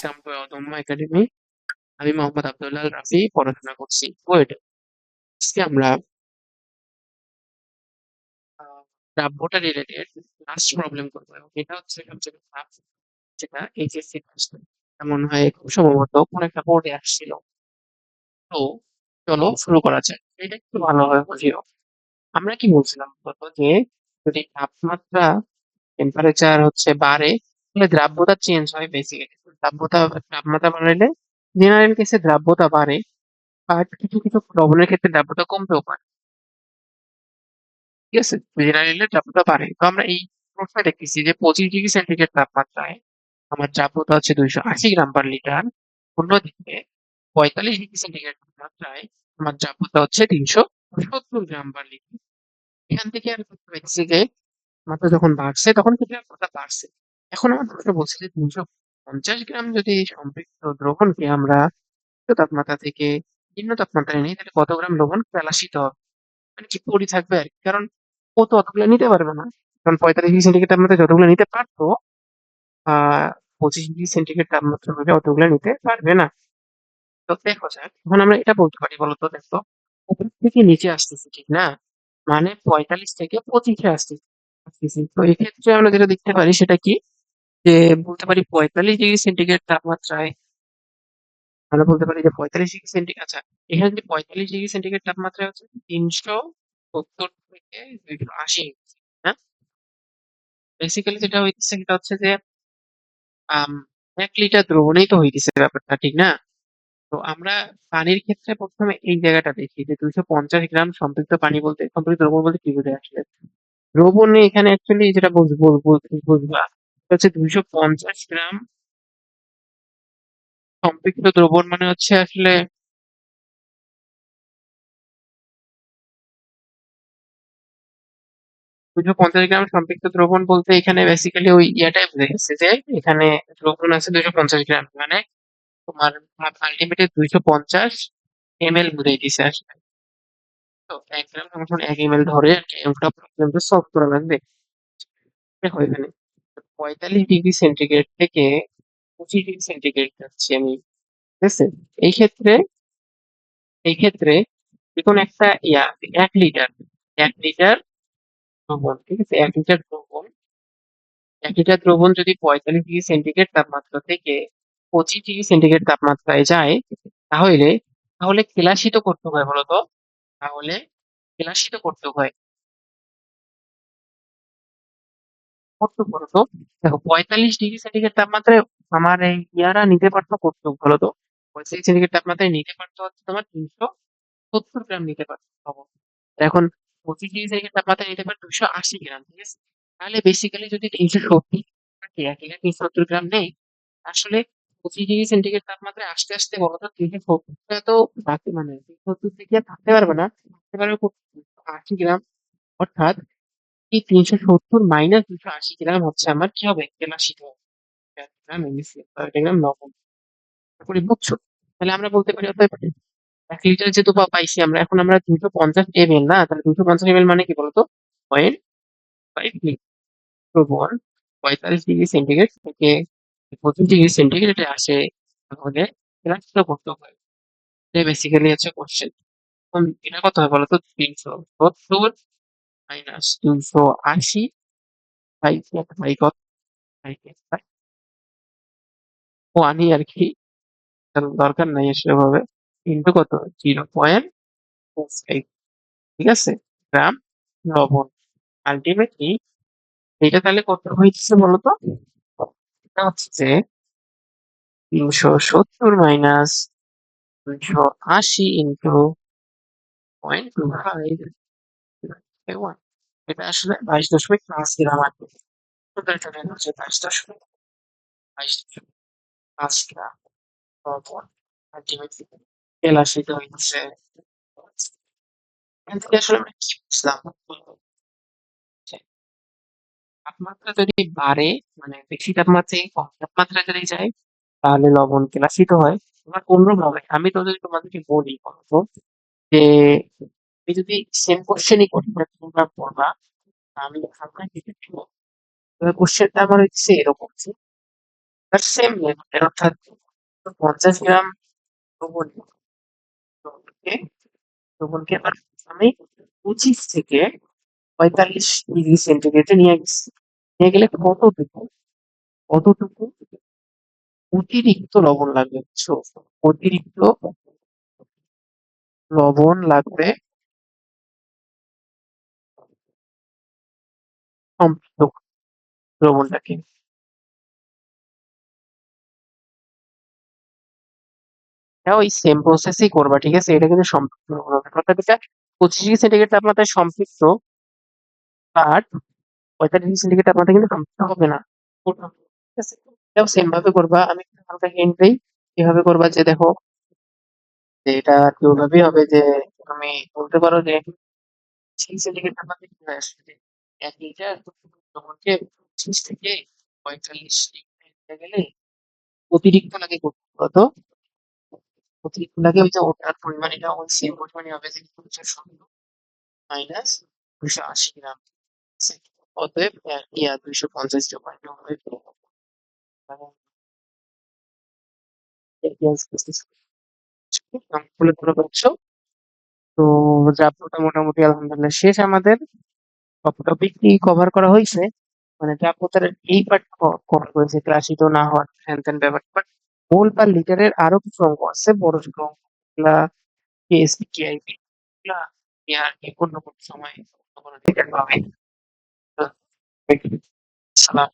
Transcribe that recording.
Two অদম্য academy, আমি মোহাম্মদ আব্দুল্লাহ রাফি, পড়াশোনা করছি কোয়েটে। আজকে আমরা রাব্বোটা রিলেটেড লাস্ট প্রবলেম করব এবং এটা হচ্ছে সবচেয়ে টাফ যেটা এইচএসসি প্রশ্ন এমন হয় খুব সম্ভবত কোন একটা বোর্ডে আসছিল। তো চলো শুরু করা যাক। এটা একটু ভালোভাবে বুঝিও। আমরা কি বলছিলাম যে যদি তাপমাত্রা টেম্পারেচার হচ্ছে বাড়ে দ্রাব্যতা চেঞ্জ হয় বেসিক্যালি দ্রাব্যতা তাপমাত্রা বাড়াইলে জেনারেল কেসে দ্রাব্যতা বাড়ে বাট কিছু কিছু লবণের ক্ষেত্রে দ্রাব্যতা কমতেও পারে। ঠিক আছে? জেনারেলি দ্রাব্যতা বাড়ে। তো আমরা এই প্রশ্নে দেখতেছি যে পঁচিশ ডিগ্রি সেন্টিগ্রেড তাপমাত্রায় আমার দ্রাব্যতা হচ্ছে দুইশো আশি গ্রাম পার লিটার অন্যদিকে পঁয়তাল্লিশ ডিগ্রি সেন্টিগ্রেড তাপমাত্রায় আমার দ্রাব্যতা হচ্ছে তিনশো সত্তর গ্রাম পার লিটার এখান থেকে আর দেখছি যে মাত্রা যখন বাড়ছে, তখন কিন্তু বাড়ছে এখন আমার বলছে তিনশো পঞ্চাশ গ্রাম যদি সম্পৃক্ত দ্রবণকে আমরা উচ্চ তাপমাত্রা থেকে নিম্ন তাপমাত্রায় নিই, তাহলে কত গ্রাম লবণ কেলাসিত হবে? মানে কি পড়ি থাকবে আর কারণ ও তো অতগুলো নিতে পারবে না। কারণ পঁয়তাল্লিশ ডিগ্রি সেন্টিগ্রেড তাপমাত্রা যতগুলো নিতে পারতো পঁচিশ ডিগ্রি সেন্টিগ্রেড তাপমাত্রা হলে অতগুলো নিতে পারবে না। তো দেখো যাক এখন আমরা এটা বলতে পারি বলতো, দেখো, উপর থেকে নিচে আসতেছি, ঠিক না? মানে পঁয়তাল্লিশ থেকে পঁচিশে আসতেছি। তো এক্ষেত্রে আমরা যেটা দেখতে পারি সেটা কি? যে বলতে পারি পঁয়তাল্লিশ ডিগ্রি সেন্টিগ্রেড তাপমাত্রায় আমরা বলতে পারি যে পঁয়তাল্লিশ ডিগ্রি সেন্টিগ্রেড আচ্ছা এখানে যদি পঁয়তাল্লিশ ডিগ্রি সেন্টিগ্রেড তাপমাত্রা হচ্ছে তিনশো সত্তর থেকে দুইশো আশি হ্যাঁ? বেসিক্যালি যেটা হইতেছে সেটা হচ্ছে যে এক লিটার দ্রবণেই তো হইতেছে ব্যাপারটা, ঠিক না? তো আমরা পানির ক্ষেত্রে প্রথমে এই জায়গাটা দেখি যে দুইশো পঞ্চাশ গ্রাম সম্পৃক্ত পানি বলতে, সম্পৃক্ত দ্রবণ বলতে কি বোঝায় আসলে? দ্রবণে এখানে অ্যাকচুয়ালি যেটা বুঝব বুঝবা হচ্ছে দুইশো পঞ্চাশ গ্রাম। সম্পৃক্ত দ্রবণ মানে হচ্ছে আসলে দুশো পঞ্চাশ গ্রাম সম্পৃক্ত দ্রবণ বলতে এখানে বেসিক্যালি ওই ইয়াটাই বোঝা যে এখানে দ্রবণ আছে দুশো পঞ্চাশ গ্রাম। মানে তোমার আলটিমেটলি দুইশো পঞ্চাশ এম এল বুঝাই দিছে আসলে। তো এক গ্রাম এক এম এল ধরে ওটা পর্যন্ত সলভ করা লাগবে। দেখো এখানে পঁয়তাল্লিশ ডিগ্রি সেন্টিগ্রেড থেকে পঁচিশ ডিগ্রি সেন্টিগ্রেড যাচ্ছি আমি, ঠিক আছে? এই ক্ষেত্রে এই ক্ষেত্রে যে কোনো একটা, ইয়া, এক লিটার এক লিটার দ্রবণ, ঠিক আছে? এক লিটার দ্রবণ, এক লিটার দ্রবণ যদি পঁয়তাল্লিশ ডিগ্রি সেন্টিগ্রেড তাপমাত্রা থেকে পঁচিশ ডিগ্রি সেন্টিগ্রেড তাপমাত্রায় যায়, তাহলে তাহলে কেলাসিত করতে হয় বলতো? তাহলে কেলাসিত করতে হয়। কত বলতো। দেখো, পঁয়তাল্লিশ ডিগ্রি সেন্টিগ্রেড তাপমাত্রায় আমার এই ইয়ারা নিতে পারতো কত বলতো। পঁয়তাল্লিশ সেন্টিগ্রেড তাপমাত্রায় নিতে পারতো হচ্ছে তোমার তিনশো সত্তর গ্রাম নিতে পারতো। এখন পঁচিশ ডিগ্রি সেন্টিগ্রেড তাপমাত্রায় নিতে পারে দুশো আশি গ্রাম ঠিক আছে? তাহলে বেসিক্যালি যদি তিনশো সত্তর থাকে, এক লিটার তিনশো সত্তর গ্রাম নেই, আসলে পঁচিশ ডিগ্রি সেন্টিগ্রেড তাপমাত্রায় আস্তে আস্তে বলতো তিনশো সত্তরটা তো বাকি মানে তিনশো সত্তর থেকে আর থাকতে পারবে না, থাকতে পারবে? আশি গ্রাম অর্থাৎ এই তিনশো সত্তর মাইনাস দুশো আশি গ্রাম হচ্ছে আমার। কি হবে? হবে গ্রাম এমনিসি গ্রাম লবণ তারপরে বুঝছ? তাহলে আমরা বলতে পারি অতএব এক লিটার যেহেতু পাইছি আমরা, এখন আমরা দুশো পঞ্চাশ এম এল না? তাহলে দুশো পঞ্চাশ এম এল মানে কি বলতো? পয়েন্ট ফাইভ লিটার পঁয়তাল্লিশ ডিগ্রি সেন্টিগ্রেড থেকে পঁচিশ ডিগ্রি সেন্টিগ্রেডে আসে তাহলে কেলাসিত করতে হয় বেসিক্যালি হচ্ছে কোশ্চেন এটা কত হয় বলতো? তিনশো। সত্তর মাইনাস দুশো আশি বাই বাই কত ওয়ানই আর কি দরকার নাই আসলে ভাবে ইন্টু কত? জিরো পয়েন্ট ঠিক আছে? গ্রাম লবণ আলটিমেটলি এটা তাহলে কত হয়েছে বলতো? এটা হচ্ছে তিনশো সত্তর মাইনাস দুইশো আশি ইন্টু পয়েন্ট টু ফাইভ তাপমাত্রা যদি বাড়ে মানে বেশি তাপমাত্রায় কম তাপমাত্রা যদি যায়, তাহলে লবণ কেলাসিত হয়। এবার অন্যভাবে, আমি তো যদি তোমাদেরকে বলি যে আমি যদি সেম কোশ্চেনই করি মানে তোমরা পড়বা আমি হালকা কেটে দিব কোশ্চেনটা আমার হচ্ছে এরকম যে তার সেম লেভেলের অর্থাৎ পঞ্চাশ গ্রাম লবণ লবণকে লবণকে আবার আমি পঁচিশ থেকে পঁয়তাল্লিশ ডিগ্রি সেন্টিগ্রেডে নিয়ে গেছি। নিয়ে গেলে কতটুকু? কতটুকু? অতিরিক্ত লবণ লাগবে বুঝছ? অতিরিক্ত লবণ লাগবে সম্পৃক্ত লবণটাকে হ্যাঁ ওই সেম প্রসেসই করবা, ঠিক আছে? এটা কিন্তু সম্পৃক্ত অর্থাৎ এটা পঁচিশ ডিগ্রি সেন্টিগ্রেড তাপমাত্রায় সম্পৃক্ত বাট পঁয়তাল্লিশ ডিগ্রি সেন্টিগ্রেড তাপমাত্রা কিন্তু সম্পৃক্ত হবে না। ঠিক আছে? এটাও সেম ভাবে করবা। আমি একটু হালকা হিন্ট দিই, কীভাবে করবা যে দেখো, যে এটা ওইভাবেই হবে যে তুমি বলতে পারো যে সেই সেন্টিগ্রেড তাপমাত্রা কি হয় আসলে? এক লিটার লবণকে পঁচিশ থেকে পঁয়তাল্লিশ ডিগ্রি গেলে অতিরিক্ত লাগে কত অতিরিক্ত লাগে ওই যে ওটার পরিমাণ, এটা ওই সেম পরিমাণই হবে যে দুশো ষোলো মাইনাস দুশো আশি গ্রাম। অতএব ইয়া দুইশো পঞ্চাশ গ্রাম তো জাবরটা মোটামুটি আলহামদুলিল্লাহ শেষ আমাদের। সব কি কভার করা হয়েছে। মানে জাবরতার এই পার্ট কভার করেছে ক্লাসিত না হওয়ার হ্যান ত্যান ব্যাপার বাট মূল পার লিটারের আরও কিছু অঙ্ক আছে, বড় ছোট অঙ্ক এগুলা কেএসপি কেআইপি এগুলা আর কি অন্য কোনো সময় অন্য কোনো লিটার পাবে। সালাম।